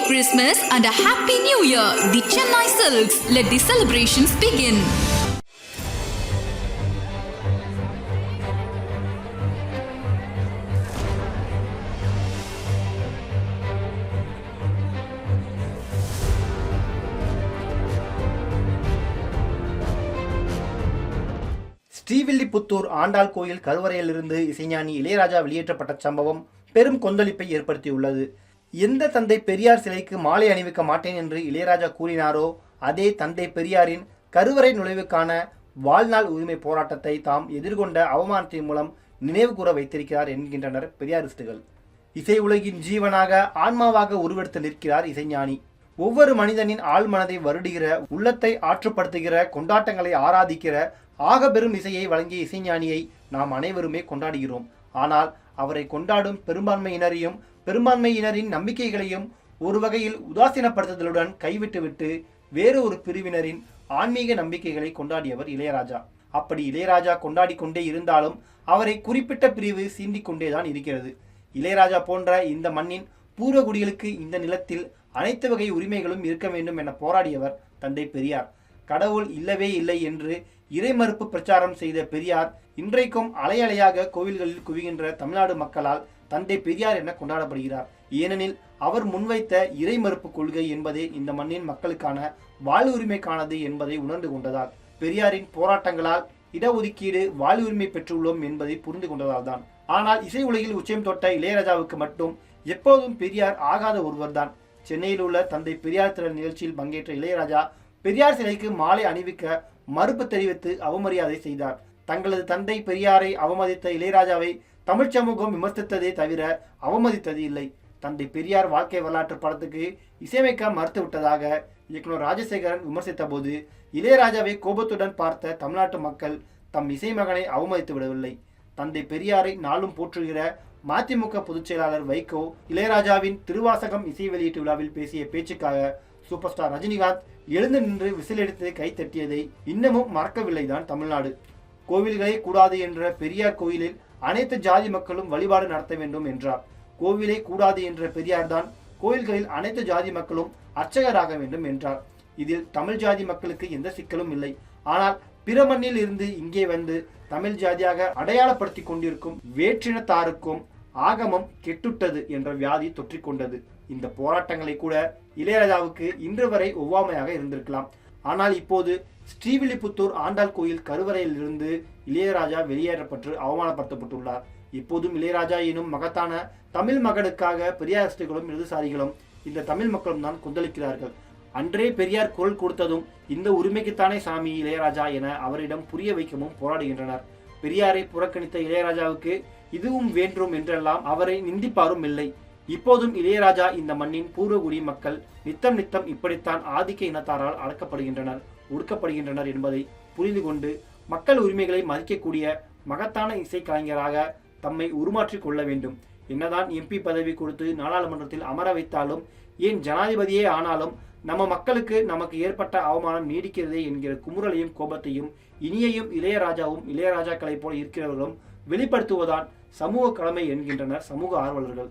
Merry Christmas and a Happy New Year! The Chennai Silks. Let the celebrations begin. Srivilliputhur Andal கோயில் கருவறையிலிருந்து இசைஞானி இளையராஜா வெளியேற்றப்பட்ட சம்பவம் பெரும் கொந்தளிப்பை ஏற்படுத்தியுள்ளது எந்த தந்தை பெரியார் சிலைக்கு மாலை அணிவிக்க மாட்டேன் என்று இளையராஜா கூறினாரோ அதே தந்தை பெரியாரின் கருவறை நுழைவுக்கான வாழ்நாள் உரிமை போராட்டத்தை தாம் எதிர்கொண்ட அவமானத்தின் மூலம் நினைவு கூற வைத்திருக்கிறார் என்கின்றனர் பெரியாரிஸ்டுகள். இசை உலகின் ஜீவனாக ஆன்மாவாக உருவெடுத்து நிற்கிறார் இசைஞானி. ஒவ்வொரு மனிதனின் ஆழ்மனதை வருடுகிற உள்ளத்தை ஆற்றுப்படுத்துகிற கொண்டாட்டங்களை ஆராதிக்கிற ஆக பெரும் இசையை வழங்கிய இசைஞானியை நாம் அனைவருமே கொண்டாடுகிறோம். ஆனால் அவரை கொண்டாடும் பெரும்பான்மையினரையும் பெரும்பான்மையினரின் நம்பிக்கைகளையும் ஒரு வகையில் உதாசீனப்படுத்துதலுடன் கைவிட்டுவிட்டு வேறு ஒரு பிரிவினரின் ஆன்மீக நம்பிக்கைகளை கொண்டாடியவர் இளையராஜா. அப்படி இளையராஜா கொண்டாடி கொண்டே இருந்தாலும் அவரை குறிப்பிட்ட பிரிவு சீண்டிக் கொண்டேதான் இருக்கிறது. இளையராஜா போன்ற இந்த மண்ணின் பூர்வகுடிகளுக்கு இந்த நிலத்தில் அனைத்து வகை உரிமைகளும் இருக்க வேண்டும் என போராடியவர் தந்தை பெரியார். கடவுள் இல்லவே இல்லை என்று இறைமறுப்பு பிரச்சாரம் செய்த பெரியார் இன்றைக்கும் அலையலையாக கோவில்களில் குவிகின்ற தமிழ்நாடு மக்களால் தந்தை பெரியார் என கொண்டாடப்படுகிறார். ஏனெனில் அவர் முன்வைத்த இறை மறுப்பு கொள்கை என்பதே இந்த மண்ணின் மக்களுக்கான வாழ்வுரிமைக்கானது என்பதை உணர்ந்து கொண்டதால் பெரியாரின் போராட்டங்களால் இடஒதுக்கீடு வாழ்வுரிமை பெற்றுள்ளோம் என்பதை புரிந்து கொண்டதால் தான். ஆனால் இசை உலகில் உச்சயம் தொட்ட இளையராஜாவுக்கு மட்டும் எப்போதும் பெரியார் ஆகாத ஒருவர்தான் சென்னையில் உள்ள தந்தை பெரியார் திறன் நிகழ்ச்சியில் பங்கேற்ற இளையராஜா பெரியார் சிலைக்கு மாலை அணிவிக்க மறுப்பு தெரிவித்து அவமரியாதை செய்தார். தங்களது தந்தை பெரியாரை அவமதித்த இளையராஜாவை தமிழ்ச் சமூகம் விமர்சித்ததே தவிர அவமதித்தது இல்லை. தந்தை பெரியார் வாழ்க்கை வரலாற்று படத்துக்கு இசையமைக்க மறுத்துவிட்டதாக இயக்குனர் ராஜசேகரன் விமர்சித்த போது இளையராஜாவை கோபத்துடன் பார்த்த தமிழ்நாட்டு மக்கள் தம் இசை மகனை அவமதித்து விடவில்லை. தந்தை பெரியாரை நாளும் போற்றுகிற மதிமுக பொதுச் செயலாளர் வைகோ இளையராஜாவின் திருவாசகம் இசை வெளியீட்டு விழாவில் பேசிய பேச்சுக்காக சூப்பர் ஸ்டார் ரஜினிகாந்த் எழுந்து நின்று விசிலெடுத்து கைத்தட்டியதை இன்னமும் மறக்கவில்லைதான் தமிழ்நாடு. கோவில்களே கூடாது என்ற பெரியார் கோயிலில் அனைத்து ஜாதி மக்களும் வழிபாடு நடத்த வேண்டும் என்றார். கோவிலே கூடாது என்ற பெரியார் தான் கோயில்களில் அனைத்து ஜாதி மக்களும் அர்ச்சகராக வேண்டும் என்றார். இதில் தமிழ் ஜாதி மக்களுக்கு எந்த சிக்கலும் இல்லை. ஆனால் பிற மண்ணில் இருந்து இங்கே வந்து தமிழ் ஜாதியாக அடையாளப்படுத்தி கொண்டிருக்கும் வேற்றினத்தாருக்கும் ஆகமம் கெட்டுட்டது என்ற வியாதி தொற்றிக்கொண்டது இந்த போராட்டங்களை கூட இளையராஜாவுக்கு இன்று வரை ஒவ்வாமையாக இருந்திருக்கலாம். ஆனால் இப்போது ஸ்ரீவில்லிபுத்தூர் ஆண்டாள் கோயில் கருவறையிலிருந்து இளையராஜா வெளியேறப்பட்டு அவமானப்படுத்தப்பட்டுள்ளார். இப்போதும் இளையராஜா எனும் மகத்தான தமிழ் மகனுக்காக பெரியாரிஸ்டுகளும் இடதுசாரிகளும் இந்த தமிழ் மக்களும் தான் கொந்தளிக்கிறார்கள். அன்றே பெரியார் குரல் கொடுத்ததும் இந்த உரிமைக்குத்தானே சாமி இளையராஜா என அவரிடம் புரிய வைக்கவும் போராடுகின்றனர். பெரியாரை புறக்கணித்த இளையராஜாவுக்கு இதுவும் வேண்டும் என்றெல்லாம் அவரை நிந்திப்பாரும் இல்லை. இப்போதும் இளையராஜா இந்த மண்ணின் பூர்வகுடி மக்கள் நித்தம் நித்தம் இப்படித்தான் ஆதிக்க இனத்தாரால் அடக்கப்படுகின்றனர் ஒடுக்கப்படுகின்றனர் என்பதை புரிந்து கொண்டு மக்கள் உரிமைகளை மதிக்கக்கூடிய மகத்தான இசைக்கலைஞராக தம்மை உருமாற்றிக் கொள்ள வேண்டும். என்னதான் எம்பி பதவி கொடுத்து நாடாளுமன்றத்தில் அமர வைத்தாலும் ஏன் ஜனாதிபதியே ஆனாலும் நம்ம மக்களுக்கு நமக்கு ஏற்பட்ட அவமானம் நீடிக்கிறதே என்கிற குமுறலையும் கோபத்தையும் இனியையும் இளையராஜாவும் இளையராஜாக்களைப் போல இருக்கிறவர்களும் வெளிப்படுத்துவதான் சமூக கடமை என்கின்றனர் சமூக ஆர்வலர்கள்.